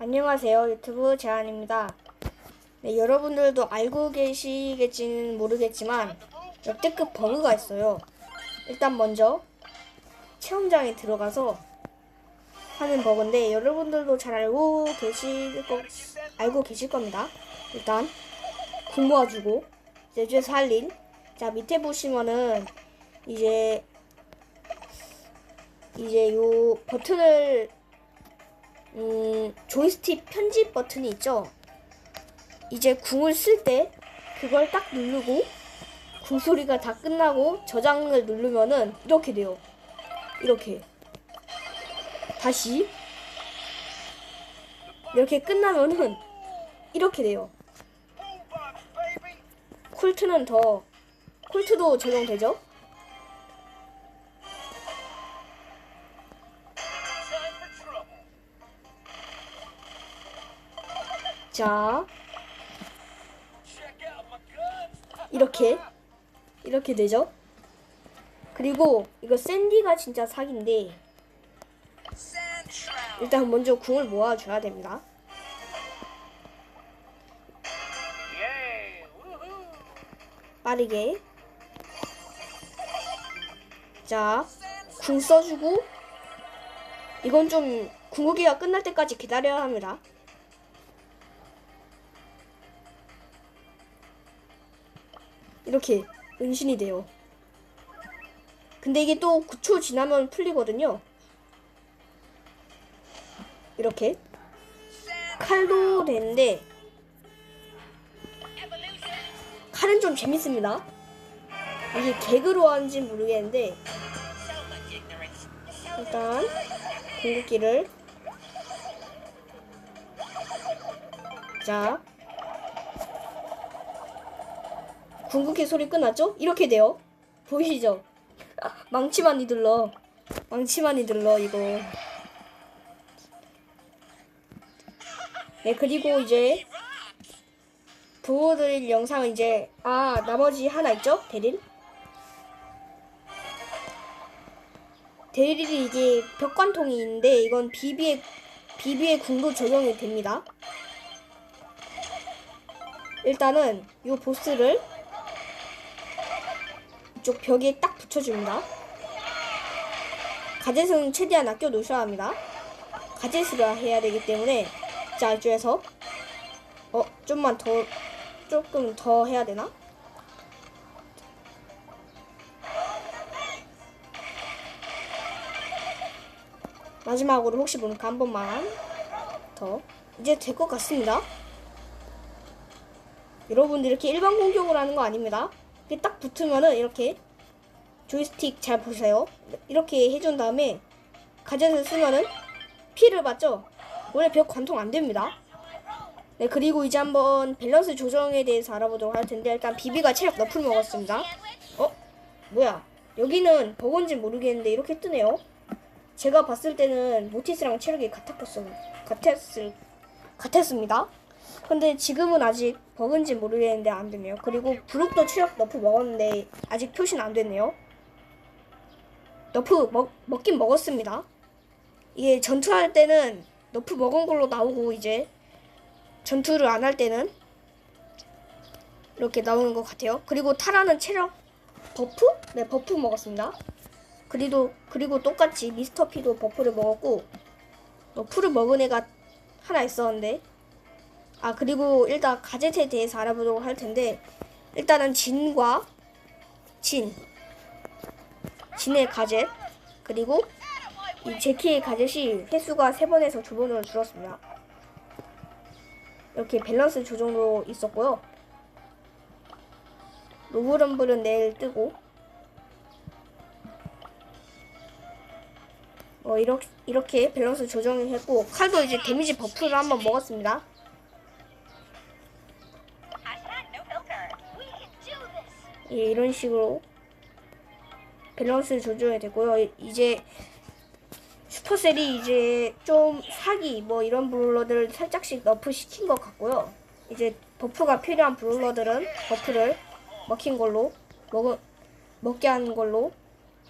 안녕하세요. 유튜브 재한입니다. 네, 여러분들도 알고 계시겠지는 모르겠지만 역대급 버그가 있어요. 일단 먼저 체험장에 들어가서 하는 버그인데 여러분들도 잘 알고 계실 거 알고 계실 겁니다. 일단 궁 모아주고 제주에서 할 일. 자 밑에 보시면은 이제 이제 요 버튼을 음, 조이스틱 편집 버튼이 있죠. 이제 궁을 쓸 때 그걸 딱 누르고 궁 소리가 다 끝나고 저장을 누르면은 이렇게 돼요. 이렇게 다시 이렇게 끝나면은 이렇게 돼요. 쿨트는 더 쿨트도 적용되죠? 자, 이렇게 이렇게 되죠. 그리고 이거 샌디가 진짜 사기인데 일단 먼저 궁을 모아줘야 됩니다. 빠르게 자, 궁 써주고 이건 좀 궁극기가 끝날 때까지 기다려야 합니다. 이렇게 은신이 돼요. 근데 이게 또 9초 지나면 풀리거든요. 이렇게 칼도 되는데 칼은 좀 재밌습니다. 이게 개그로 하는지 모르겠는데 일단 궁극기를 자 궁극기 소리 끝났죠? 이렇게 돼요. 보이시죠? 아, 망치만이 들러. 망치만이 들러 이거. 네 그리고 이제 보여드릴 영상은 이제 아 나머지 하나 있죠? 데릴. 데릴이 이게 벽관통이 있는데 이건 비비의 비비의 궁도 적용이 됩니다. 일단은 이 보스를 이쪽 벽에 딱 붙여줍니다. 가젯은 최대한 아껴 놓으셔야 합니다. 가젯을 해야 되기 때문에 자 이쪽에서 어 좀만 더 조금 더 해야 되나? 마지막으로 혹시 모르니까 한 번만 더 이제 될 것 같습니다. 여러분들 이렇게 일반 공격을 하는 거 아닙니다. 이렇게 딱 붙으면은 이렇게 조이스틱 잘 보세요. 이렇게 해준 다음에 가젯을 쓰면은 피를 받죠. 원래 벽 관통 안 됩니다. 네 그리고 이제 한번 밸런스 조정에 대해서 알아보도록 할 텐데 일단 비비가 체력 너프를 먹었습니다. 어 뭐야 여기는 버건지 모르겠는데 이렇게 뜨네요. 제가 봤을 때는 모티스랑 체력이 같았었 같았을 같았습니다. 근데 지금은 아직 버그인지 모르겠는데 안 되네요. 그리고 브룩도 체력 너프 먹었는데 아직 표시는 안 됐네요. 너프 먹, 먹긴 먹었습니다. 이게 전투할 때는 너프 먹은 걸로 나오고 이제 전투를 안 할 때는 이렇게 나오는 것 같아요. 그리고 타라는 체력 버프? 네, 버프 먹었습니다. 그리고 그리고 똑같이 미스터 피도 버프를 먹었고 버프를 먹은 애가 하나 있었는데 아 그리고 일단 가젯에 대해서 알아보도록 할 텐데 일단은 진과 진 진의 가젯 그리고 이 제키의 가젯이 횟수가 세 번에서 두 번으로 줄었습니다. 이렇게 밸런스 조정도 있었고요. 로브럼블은 내일 뜨고 어 이렇게 이렇게 밸런스 조정을 했고 칼도 이제 데미지 버프를 한번 먹었습니다. 예, 이런 식으로 밸런스 조정이 되고요. 이제 슈퍼셀이 이제 좀 사기 뭐 이런 브롤러들을 살짝씩 너프 시킨 것 같고요. 이제 버프가 필요한 브롤러들은 버프를 먹힌 걸로 먹 먹게 하는 걸로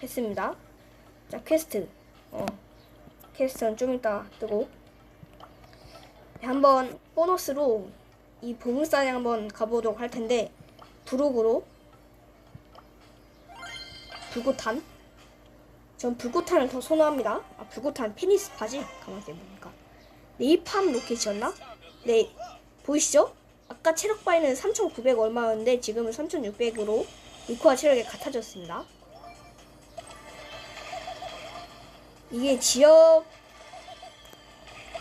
했습니다. 자 퀘스트 어 퀘스트는 좀 이따 뜨고 한번 보너스로 이 보물산에 한번 가보도록 할 텐데 부록으로 불꽃탄? 전 불꽃탄을 더 선호합니다. 아 불꽃탄 페니스파지? 가만히 보니까. 네이팜 로켓이었나? 네 보이시죠? 아까 체력 바이는 3,900 얼마였는데 지금은 3,600으로 리코와 체력이 같아졌습니다. 이게 지역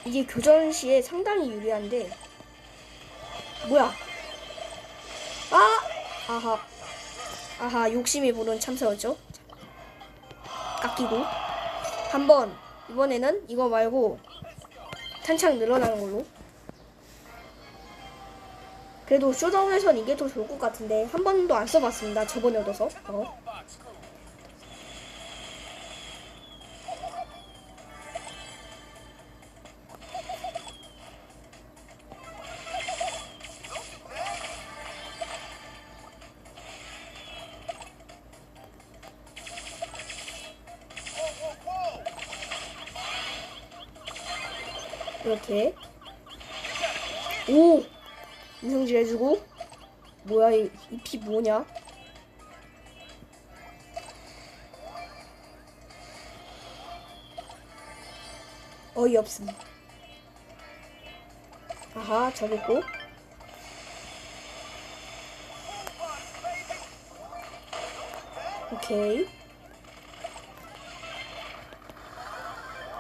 이게 교전 시에 상당히 유리한데 뭐야? 아! 아하 아하 욕심이 부른 참사였죠. 깎이고. 한번. 이번에는 이거 말고 탄창 늘어나는 걸로. 그래도 쇼다운에선 이게 더 좋을 것 같은데 한 번도 안 써봤습니다 저번에 얻어서. 어. 이렇게. 오! 인성질 해주고. 뭐야 이피 뭐냐? 어이없음. 아하 있고. 오케이.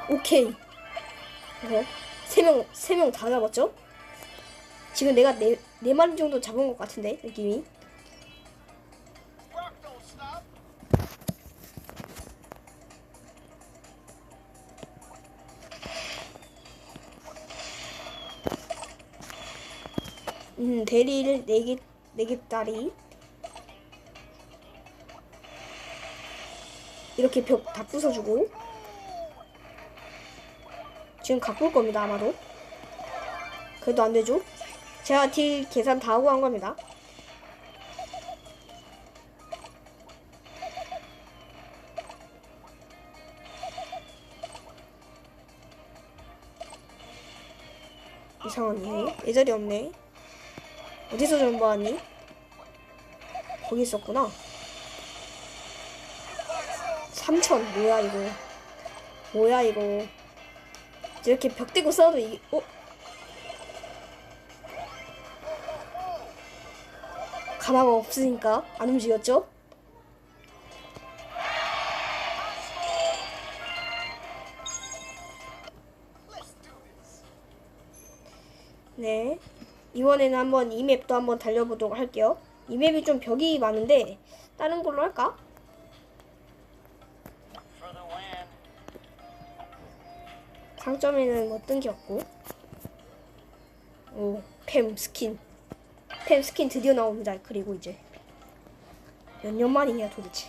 오케이. 어? 세 명 세 명 다 잡았죠? 지금 내가 네, 네 마리 정도 잡은 것 같은데 느낌이. 음 대리를 네개 네개짜리 이렇게 벽 다 부숴주고 지금 가꿀 겁니다 아마도. 그래도 안 되죠? 제가 딜 계산 다 하고 한 겁니다. 이상하네. 예절이 없네. 어디서 전보하니? 거기 있었구나. 3천. 뭐야 이거? 뭐야 이거 이렇게 벽 대고 싸워도 이게 어? 가마가 없으니까 안 움직였죠? 네 이번에는 한번 이 맵도 한번 달려보도록 할게요 이 맵이 좀 벽이 많은데 다른 걸로 할까? 상점에는 뭐뜬게 없고 오 팸 스킨 팸 스킨 드디어 나옵니다 그리고 이제 몇 년 만이냐 도대체.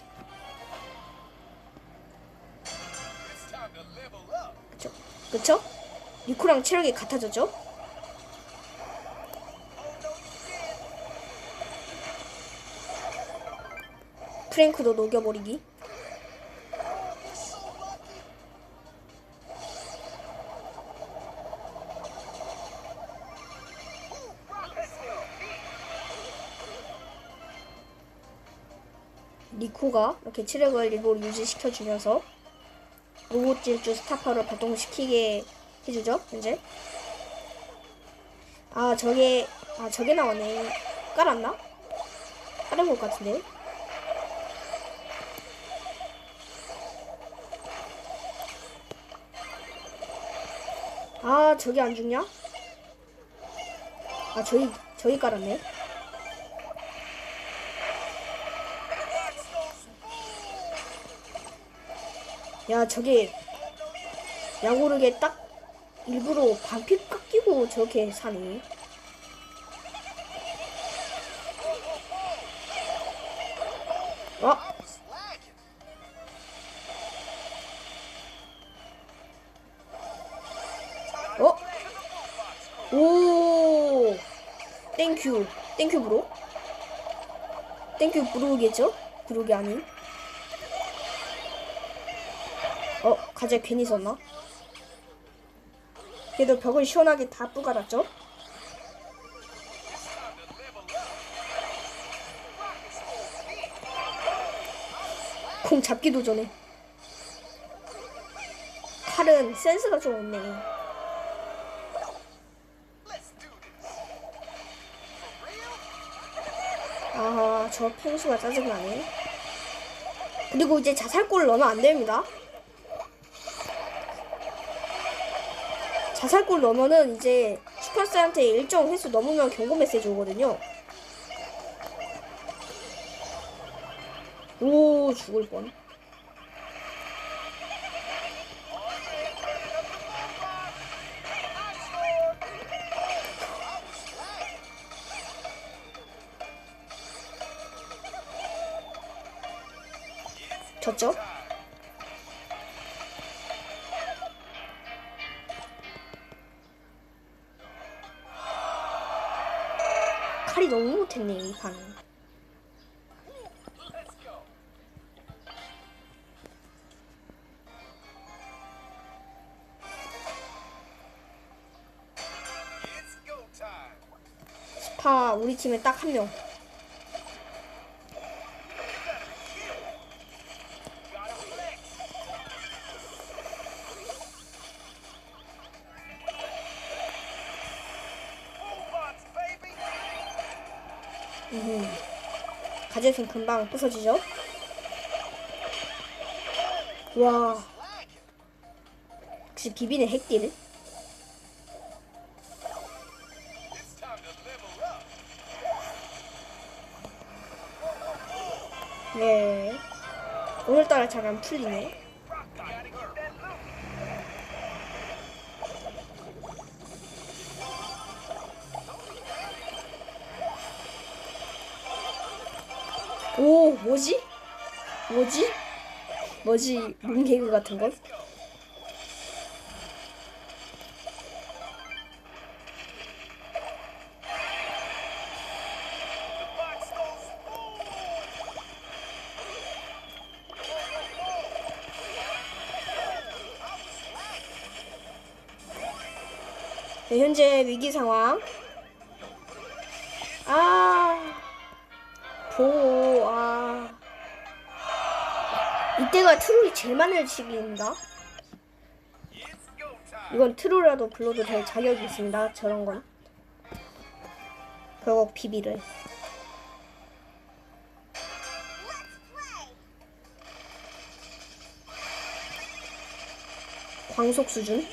그쵸? 그쵸? 니코랑 체력이 같아졌죠? 프랭크도 녹여버리기 코가 이렇게 체력을 일부러 유지시켜주면서 로봇 질주 스타파를 발동시키게 해주죠 이제 아 저게 아 저게 나오네 깔았나? 깔은 것 같은데 아 저기 안 죽냐? 아 저기 저기 깔았네 야 저게 야구르게 딱 일부러 반피 깎이고 저렇게 사네 어? 어? 오 땡큐 땡큐 브로 땡큐 브로겠죠? 브로게 아닌 어 가재 괜히 썼나? 그래도 벽을 시원하게 다 뿌가놨죠. 공 잡기도 전에 칼은 센스가 좀 없네. Let's do this. For real? 아, 저 평수가 짜증나네. 그리고 이제 자살골을 넣으면 안 됩니다. 자살골 넣으면은 이제 슈퍼스한테 일정 횟수 넘으면 경고 메시지 오거든요. 오, 죽을 뻔. 졌죠? 칼이 너무 못했네, 이 판은. 스파 우리 팀에 딱 한 명. 음. 가젯은 금방 부서지죠? 와. 역시 비비는 핵딜. 네. 오늘따라 잘 안 풀리네. 뭐지? 뭐지? 뭐지? 같은 건? The box goes boom. 네, 현재 위기 상황. 아, 보, 아. 이때가 트롤이 제일 많은 시기입니다. 이건 트롤이라도 불러도 될 자격이 있습니다. 저런 건. 결국 비비를. 광속 수준.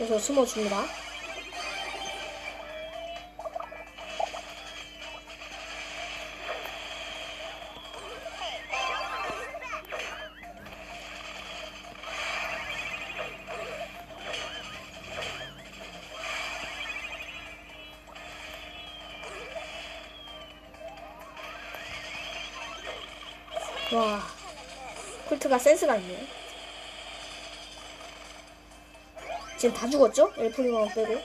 그래서 숨어줍니다. 와, 쿨트가 센스가 있네. 지금 다 죽었죠? 엘프리만 빼고.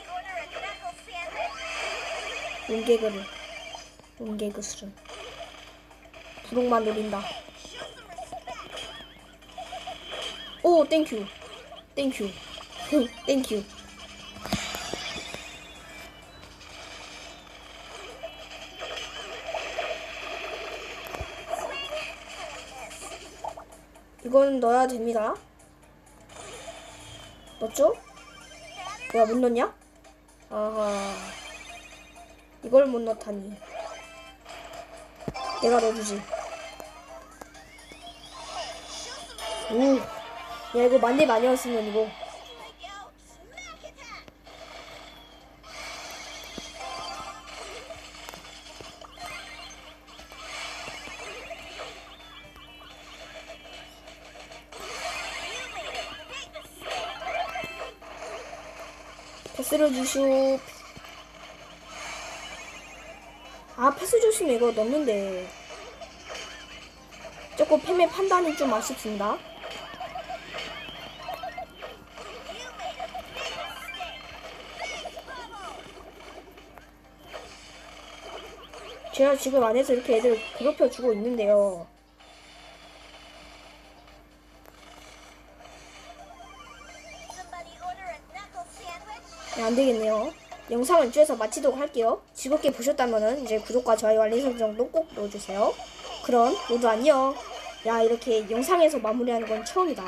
용개그를. 용개그 수준. 부록만 노린다. 오, 땡큐. 땡큐. 응, 땡큐. 이건 넣어야 됩니다. 넣었죠? 뭐야 못 넣냐? 아하. 이걸 못 넣다니. 내가 넣어주지. 오 야 이거 만렙 아니었으면 이거 패스를 주시오. 아 패스 주시면 이거 넣는데. 조금 팸의 판단이 좀 아쉽습니다. 제가 지금 안에서 이렇게 애들을 괴롭혀 주고 있는데요. 안 되겠네요. 영상은 이쪽에서 마치도록 할게요. 즐겁게 보셨다면 이제 구독과 좋아요 알림 설정도 꼭 넣어주세요. 그럼 모두 안녕. 야 이렇게 영상에서 마무리하는 건 처음이다.